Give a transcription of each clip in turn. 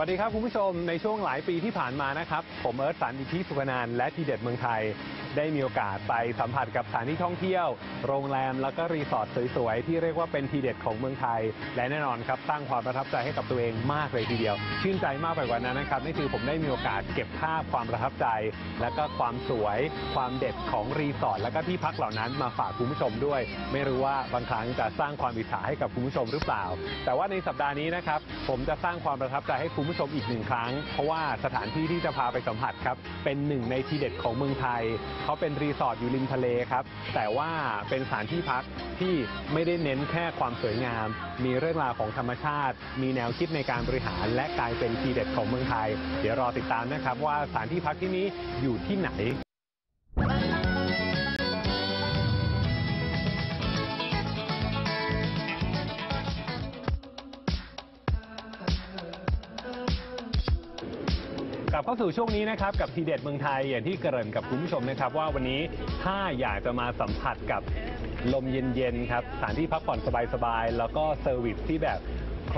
วัสดีครับคุณผู้ชมในช่วงหลายปีที่ผ่านมานะครับ ผมเอิร์ธสันอิทธิสุขนานและทีเด็ดเมืองไทย ได้มีโอกาสไปสัมผัสกับสถานที่ท่องเที่ยว โรงแรมแล้วก็รีสอร์ทสวยๆ ที่เรียกว่าเป็นทีเด็ดของเมืองไทย และแน่นอนครับสร้างความประทับใจให้กับตัวเองมากเลยทีเดียว ชื่นใจมากไปกว่านั้นนะครับนี่คือผมได้มีโอกาสเก็บภาพความประทับใจ และก็ความสวยความเด็ดของรีสอร์ทและก็ที่พักเหล่านั้นมาฝากคุณผู้ชมด้วย ไม่รู้ว่าบางครั้งจะสร้างความอิจฉาให้กับคุณผู้ชมหรือเปล่า แต่ว่าในสัปดาห์นี้นะครับผมจะสร้างความประทับใจให้คุณผู้ชมอีกหนึ่งครั้ง เพราะว่าสถานที่ที่จะพาไปสัมผัสครับเป็นหนึ่งในทีเด็ดของเมืองไทยเขาเป็นรีสอร์ทอยู่ริมทะเลครับ แต่ว่าเป็นสถานที่พักที่ไม่ได้เน้นแค่ความสวยงาม มีเรื่องราวของธรรมชาติ มีแนวคิดในการบริหาร และกลายเป็นทีเด็ดของเมืองไทย เดี๋ยวรอติดตามนะครับว่าสถานที่พักที่นี้อยู่ที่ไหน ลับเข้าสู่ช่วงนี้นะครับกับทีเด็ดเมืองไทยอย่างที่เกริ่นกับคุณผู้ชมนะครับ ว่าวันนี้ถ้าอยากจะมาสัมผัสกับลมเย็นๆครับสถานที่พักผ่อนสบายๆแล้วก็เซอร์วิสที่แบบ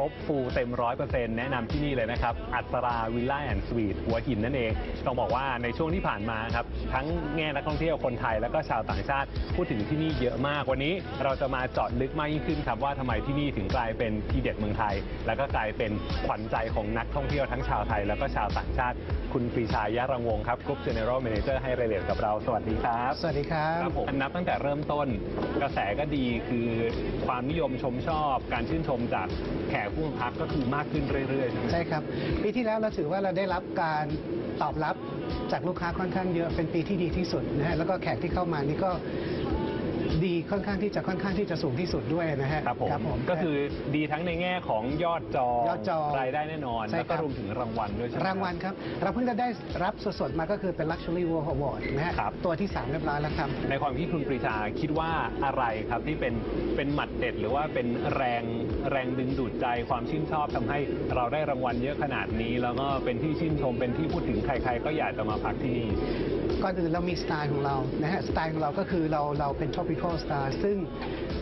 รบฟูลเต็มร้อยเปอร์เซ็นต์แนะนำที่นี่เลยนะครับ อัตราวิลล่าแอนด์สวีทหัวหินนั่นเอง ต้องบอกว่าในช่วงที่ผ่านมาครับ ทั้งแง่นักท่องเที่ยวคนไทย แล้วก็ชาวต่างชาติพูดถึงที่นี่เยอะมาก วันนี้เราจะมาเจาะลึกมากยิ่งขึ้นครับว่าทำไมที่นี่ถึงกลายเป็นที่เด็ดเมืองไทย แล้วก็กลายเป็นขวัญใจของนักท่องเที่ยวทั้งชาวไทย แล้วก็ชาวต่างชาติ คุณปรีชายะรังวงศ์ครับกรุ๊ป General Manager ให้รายละเอียดกับเรา สวัสดีครับ สวัสดีครับ ครับผมนับตั้งแต่เริ่มต้นกระแสก็ดีคือความนิยมชมชอบ การชื่นชมจากแขกผู้มาพักก็คือมากขึ้นเรื่อยๆใช่ไหม ใช่ครับ ปีที่แล้วเราถือว่าเราได้รับการตอบรับจากลูกค้าค่อนข้างเยอะเป็นปีที่ดีที่สุดนะฮะแล้วก็แขกที่เข้ามานี่ก็ ดีค่อนข้างที่จะค่อนข้างที่จะสูงที่สุดด้วยนะฮะครับผม ก็คือดีทั้งในแง่ของยอดจองยอดจองรายได้แน่นอนใช่แล้วก็ครับรวมถึงรางวัลด้วยใช่ไหมรางวัลครับ เราเพิ่งจะได้รับสดๆมาก็คือเป็น Luxury World Award นะฮะครับตัวที่ 3 เรียบร้อยแล้วครับ ในความที่คุณปรีชาคิดว่าอะไรครับที่เป็นเป็นหมัดเด็ด หรือว่าเป็นแรงแรงดึงดูดใจความชื่นชอบทำให้เราได้รางวัลเยอะขนาดนี้ แล้วก็เป็นที่ชื่นชมเป็นที่พูดถึงใคร ๆ ก็อยากจะมาพักที่นี่ ก่อนอื่นเรามีสไตล์ของเรานะฮะสไตล์ของเราก็คือเราเราเป็น tropical style ซึ่ง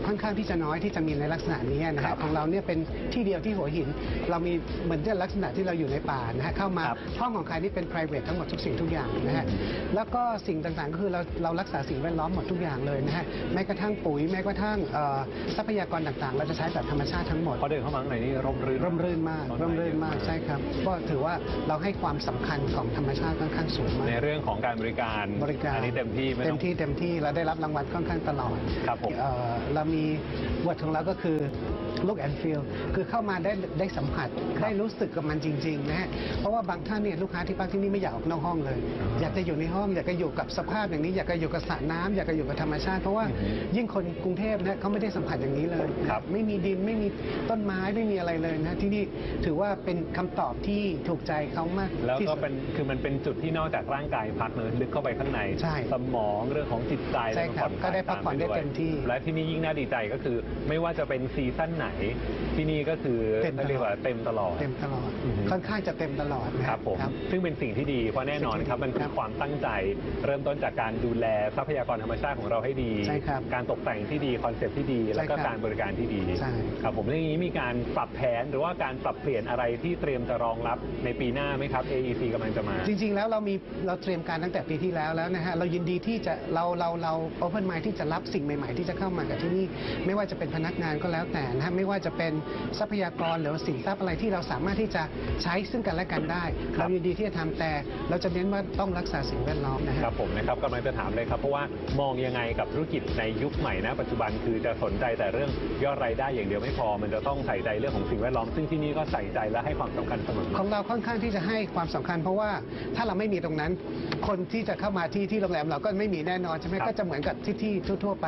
ค่อนข้างที่จะน้อยที่จะมีในลักษณะนี้นะครัฮะบของเราเนี่ยเป็นที่เดียวที่หัวหิน เรามีเหมือนที่ลักษณะที่เราอยู่ในป่านะฮะเข้ามาครับห้องของใครนี่เป็น private ทั้งหมดทุกสิ่งทุกอย่างนะฮะแล้วก็สิ่งต่างๆก็คือเราเรารักษาสิ่งแวดล้อมหมดทุกอย่างเลยนะฮะแม้กระทั่งปุ๋ยแม้กระทั่งเอ่อทรัพยากรต่างๆ เราจะใช้แบบธรรมชาติทั้งหมด พอเดินเข้ามาข้างในนี่ร่มรื่นร่มรื่นมากต้นไร่มรื่นมากใช่ครับ ก็ถือว่าเราให้ความสำคัญของธรรมชาติค่อนข้างสูงมากในเรื่องของการบริการบริการอันนี้เต็มที่ไเต็ต้มองที่เต็มที่เราได้รับรางวัลค่อนข้างตลอดครับผม เอ่อเรามีบทของเราก็คือ look and feel คือเข้ามาได้ได้สัมผัสได้รู้สึกกับมันจริงๆนะฮะเพราะว่าบางท่านเนี่ยลูกค้าที่พักที่นี่ไม่อยากออกนอกห้องเลย อยากจะอยู่ในห้องอยากจะอยู่กับสภาพอย่างนี้ อยากจะอยู่กับสระน้ำอยากจะอยู่กับธรรมชาติ เพราะว่าอือฮึยิ่งคนกรุงเทพนะเขาไม่ได้สัมผัสอย่างนี้เลย ครับ ไม่มีดินไม่มีต้นไม้ไม่มีอะไรเลยนะที่นี่ถือว่าเป็นคำตอบที่ถูกใจเขามากแล้วที่ก็สุด เป็นคือมันเป็นจุดที่นอกจากร่างกายพักเนอะลึกเข้าไปข้างในใช่สมองเรื่องของจิตใจใช่ครับแล้วก็ได้พักผ่อนได้ตาปวยเต็มที่ และที่นี่ยิ่งน่าดีใจก็คือ ไม่ว่าจะเป็นซีซั่นไหน ที่นี่ก็คือเต็มตลอด เรียกว่าเต็มตลอด เต็มตลอด อือฮึ ค่อนข้างจะเต็มตลอดนะคครัรับบผมซึ่งเป็นสิ่งที่ดีเพราะแน่นอนครับมันคืครัอบความตั้งใจเริ่มต้นจากการดูแลทรัพยากรธรรมชาติของเราให้ดี ใช่ครับการตกแต่งที่ดีคอนเซ็ปต์ที่ดี ใช่แล้วก็ครับการบริการที่ดีใช่ ครับผมเรื่องนี้มีการปรับแผนหรือว่าการปรับเปลี่ยนอะไรที่เตรียมจะรองรับในปีหน้าไหมครับ AEC กำลังจะมา จริง ๆ แล้วเรามีเราเตรียมการตั้งแต่ปีที่แล้วแล้วนะฮะ เรายินดีที่จะเราเราเราโอเพนไมที่จะรับสิ่งใหม่ ๆ ที่จะเข้ามากับที่นี่ ไม่ว่าจะเป็นพนักงานก็แล้วแต่นะฮะไม่ว่าจะเป็นทรัพยากรหรือว่าสินทรัพย์อะไรที่เราสามารถที่จะใช้ซึ่งกันและกันได้ครับเรายินดีที่จะทำแต่เราจะเน้นว่าต้องรักษาสิ่งแวดล้อมนะฮะ ครับผมนะครับกำลังจะถามเลยครับ เพราะว่ามองยังไงกับธุรกิจในยุคใหม่นะ ปัจจุบันคือจะสนใจแต่เรื่องยอดรายได้อย่างเดียวไม่พอ มันจะต้องใส่ใจเรื่องของสิ่งแวดล้อม ซึ่งที่นี่ก็ใส่ใจและให้ความสำคัญเสมอ ของเราค่อนข้างที่จะให้ความสำคัญ เพราะว่าถ้าเราไม่มีตรงนั้น คนที่จะเข้ามาที่ที่โรงแรมเราก็ไม่มีแน่นอนใช่ไหมครับก็จะเหมือนกับที่ที่ทั่วๆไป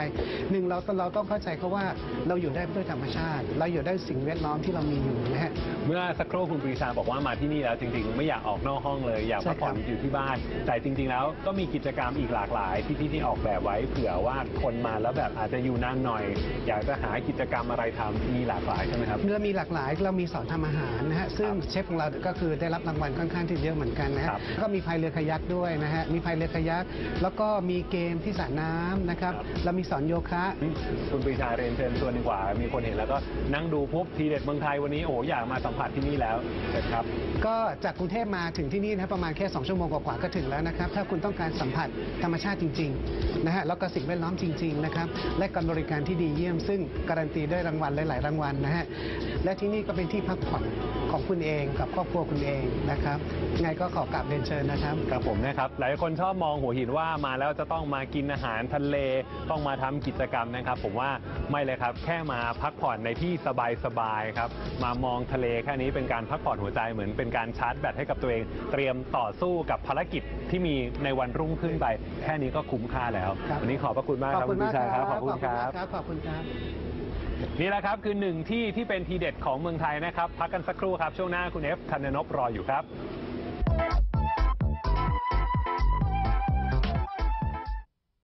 หนึ่งเราเราต้องเข้าใจเขาว่าเราอยู่ได้ด้วยธรรมชาติ เราอยู่ได้สิ่งแวดล้อมที่เรามีอยู่นะฮะ เมื่อสักครู่คุณปรีชาบอกว่ามาที่นี่แล้วจริงๆ ไม่อยากออกนอกห้องเลยอยากใช่พักผ่อนครับอยู่ที่บ้าน แต่จริง ๆ แล้วก็มีกิจกรรมอีกหลากหลาย ที่ที่ที่ออกแบบไว้เผื่อว่าคนมาแล้วแบบอาจจะอยู่นานหน่อย อยากจะหากิจกรรมอะไรทำมีหลากหลายใช่ไหมครับเรามีหลากหลายเรามีสอนทำอาหารนะฮะซึ่งเชฟของเราก็คือได้รับรางวัลค่อนข้างที่เยอะเหมือนกันนะฮะครับก็มีพายเรือคายักด้วยนะฮะมีพายเรือคายักแล้วก็มีเกมที่สระน้ำนะครับครับเรามีสอนโยคะคุณปรีชาเรียนเชิญชวนดีกว่า มีคนเห็นแล้วก็นั่งดูปุ๊บทีเด็ดเมืองไทยวันนี้โอ้โหอยากมาสัมผัสที่นี่แล้วเชิญครับ ก็จากกรุงเทพมาถึงที่นี่นะครับประมาณแค่ 2 ชั่วโมงกว่าๆก็ถึงแล้วนะครับ ถ้าคุณต้องการสัมผัสธรรมชาติจริงๆนะฮะแล้วก็สิ่งแวดล้อมจริงๆนะครับและการบริการที่ดีเยี่ยม ซึ่งการันตีด้วยรางวัลหลาย ๆ รางวัลนะฮะและที่นี่ก็เป็นที่พักผ่อนของคุณเองกับครอบครัวคุณเองนะครับไงก็ขอกราบเรียนเชิญนะครับ ครับผมนะครับหลายคนชอบมองหัวหินว่ามาแล้วจะต้องมากินอาหารทะเลต้องมาทำกิจกรรมนะครับ ผมว่าไม่เลยครับแค่มาพักผ่อนในที่สบายๆครับมามองทะเลแค่นี้เป็นการพักผ่อนหัวใจเหมือนเป็นการชาร์จแบตให้กับตัวเอง เตรียมต่อสู้กับภารกิจที่มีในวันรุ่งขึ้นไป แค่นี้ก็คุ้มค่าแล้วครับวันนี้ขอบพระคุณมากขคอรับบคุคุณณมากพิชาคครัรับบขอบคุณครับขอบคุณครับนี่แหละครับคือหนึ่งที่ที่เป็นทีเด็ดของเมืองไทยนะครับ พักกันสักครู่ครับ ช่วงหน้าคุณเอฟธัญญนพรออยู่ครับ